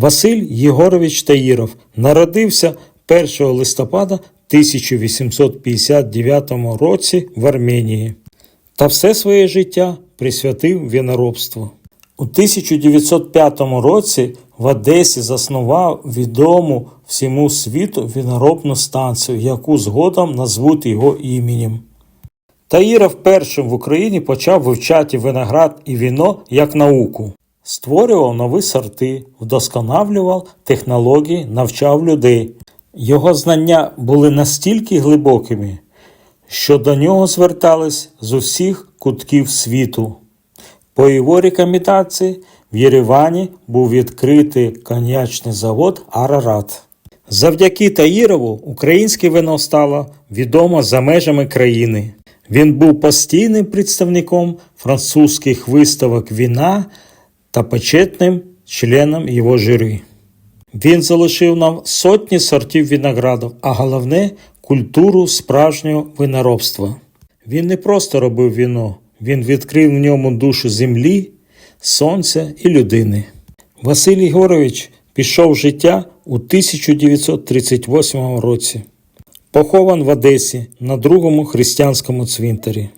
Василь Єгорович Таїров народився 1 листопада 1859 році в Арменії та все своє життя присвятив виноробству. У 1905 році в Одесі заснував відому всьому світу виноробну станцію, яку згодом назвуть його іменем. Таїров першим в Україні почав вивчати виноград і віно як науку. Створював нові сорти, вдосконалював технології, навчав людей. Його знання були настільки глибокими, що до нього звертались з усіх кутків світу. По його рекомендації в Єревані був відкритий коньячний завод Арарат. Завдяки Таїрову українське вино стало відомо за межами країни. Він був постійним представником французьких виставок віна та почетним членом його журі. Він залишив нам сотні сортів винограду, а головне культуру справжнього виноробства. Він не просто робив віно, він відкрив в ньому душу землі, сонця і людини. Василь Ігорович пішов в життя у 1938 році. Похован в Одесі на другому християнському цвинтарі.